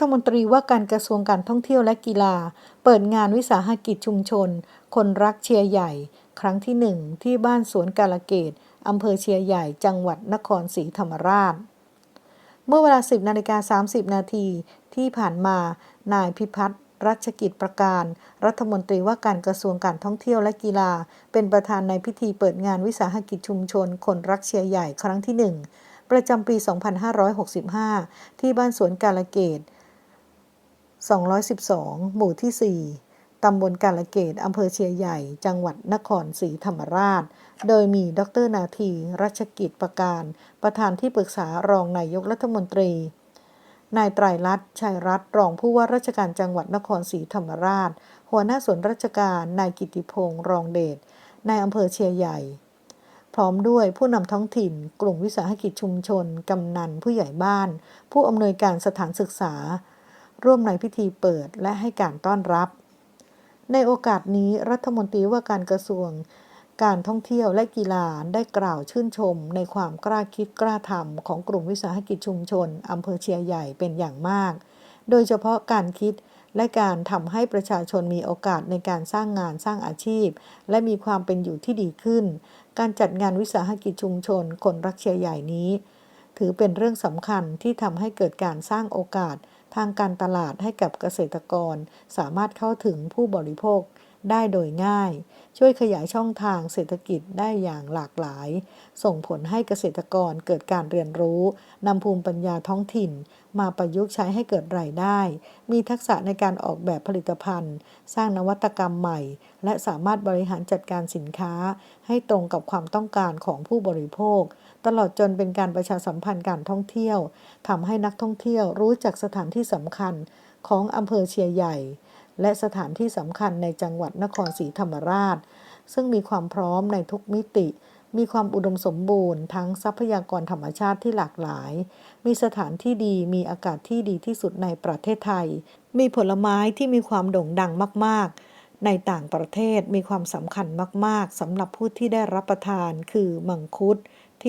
ฐมนตรีว่าการกระทรวงการท่องเที่ยวและกีฬา เปิดงานวิสาหกิจชุมชน คนรักเชียร์ใหญ่ ครั้งที่หนึ่งที่บ้านสวนกาลเกตอำเภอเชียร์ใหญ่ จังหวัดนครศรีธรรมราช เมื่อเวลา 10นาฬิกา30 นาทีที่ผ่านมา นายพิพัฒน์รัชกิจประการ รัฐมนตรีว่าการกระทรวงการท่องเที่ยวและกีฬา เป็นประธานในพิธีเปิดงานวิสาหกิจชุมชน คนรักเชียร์ใหญ่ครั้งที่หนึ่งประจำปี 2565 ที่บ้านสวนกาลเกต 212 หมู่ที่ 4 ตำบลกาลเกตอำเภอเชียรใหญ่ จังหวัดนครศรีธรรมราช โดยมีดรนาที รัชกิจประการ ประธานที่ปรึกษารองนายกรัฐมนตรี นายไตรรัตน์ชัยรัตน์รองผู้ว่าราชการจังหวัดนครศรีธรรมราช หัวหน้าส่วนราชการ นายกิติพงษ์รองเดช นายอำเภอเชียรใหญ่พร้อมด้วยผู้นำท้องถิ่น กลุ่มวิสาหกิจชุมชน กำนัน ผู้ใหญ่บ้าน ผู้อำนวยการสถานศึกษา ร่วมในพิธีเปิดและให้การต้อนรับ ในโอกาสนี้รัฐมนตรีว่าการกระทรวง การท่องเที่ยวและกีฬาได้กล่าวชื่นชม ในความกล้าคิดกล้าทำของกลุ่มวิสาหกิจชุมชนอำเภอเชียร์ใหญ่เป็นอย่างมาก โดยเฉพาะการคิดและการทำให้ประชาชนมีโอกาสในการสร้างงานสร้างอาชีพ และมีความเป็นอยู่ที่ดีขึ้น การจัดงานวิสาหกิจชุมชนคนรักเชียร์ใหญ่นี้ ถือเป็นเรื่องสำคัญที่ทำให้เกิดการสร้างโอกาส ทางการตลาดให้กับเกษตรกร สามารถเข้าถึงผู้บริโภคได้โดยง่าย ช่วยขยายช่องทางเศรษฐกิจได้อย่างหลากหลาย ส่งผลให้เกษตรกรเกิดการเรียนรู้นำภูมิปัญญาท้องถิ่น มาประยุกต์ใช้ให้เกิดรายได้ มีทักษะในการออกแบบผลิตภัณฑ์ สร้างนวัตกรรมใหม่ และสามารถบริหารจัดการสินค้า ให้ตรงกับความต้องการของผู้บริโภค ตลอดจนเป็นการประชาสัมพันธ์การท่องเที่ยวทำให้นักท่องเที่ยวรู้จักสถานที่สำคัญของอำเภอเชียร์ใหญ่ และสถานที่สำคัญในจังหวัดนครศรีธรรมราช ซึ่งมีความพร้อมในทุกมิติ มีความอุดมสมบูรณ์ ทั้งทรัพยากรธรรมชาติที่หลากหลาย มีสถานที่ดีมีอากาศที่ดีที่สุดในประเทศไทย มีผลไม้ที่มีความโด่งดังมาก ๆ ในต่างประเทศมีความสำคัญมาก ๆสำหรับผู้ที่ได้รับประทานคือมังคุด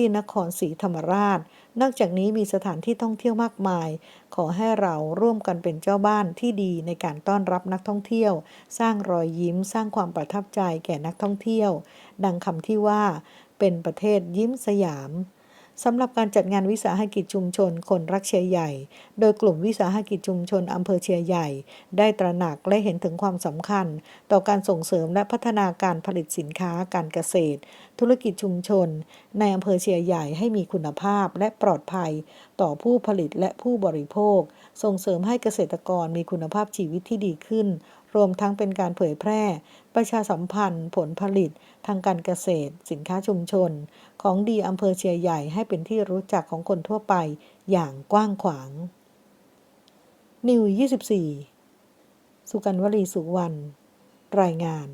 ที่นครศรีธรรมราช นอกจากนี้มีสถานที่ท่องเที่ยวมากมาย ขอให้เราร่วมกันเป็นเจ้าบ้านที่ดีในการต้อนรับนักท่องเที่ยว สร้างรอยยิ้ม สร้างความประทับใจแก่นักท่องเที่ยว ดังคำที่ว่า เป็นประเทศยิ้มสยาม สำหรับการจัดงานวิสาหกิจชุมชนคนรักเชียร์ใหญ่ โดยกลุ่มวิสาหกิจชุมชนอำเภอเชียร์ใหญ่ ได้ตระหนักและเห็นถึงความสำคัญ ต่อการส่งเสริมและพัฒนาการผลิตสินค้าการเกษตร ธุรกิจชุมชน ในอำเภอเชียร์ใหญ่ให้มีคุณภาพและปลอดภัย ต่อผู้ผลิตและผู้บริโภค ส่งเสริมให้เกษตรกรมีคุณภาพชีวิตที่ดีขึ้น รวมทั้งเป็นการเผยแพร่ ประชาสัมพันธ์ ผลผลิต ทางการเกษตร สินค้าชุมชน ของดีอำเภอเชียร์ใหญ่ให้เป็นที่รู้จักของคนทั่วไปอย่างกว้างขวาง นิว 24 สุกันวลีสุวรรณรายงาน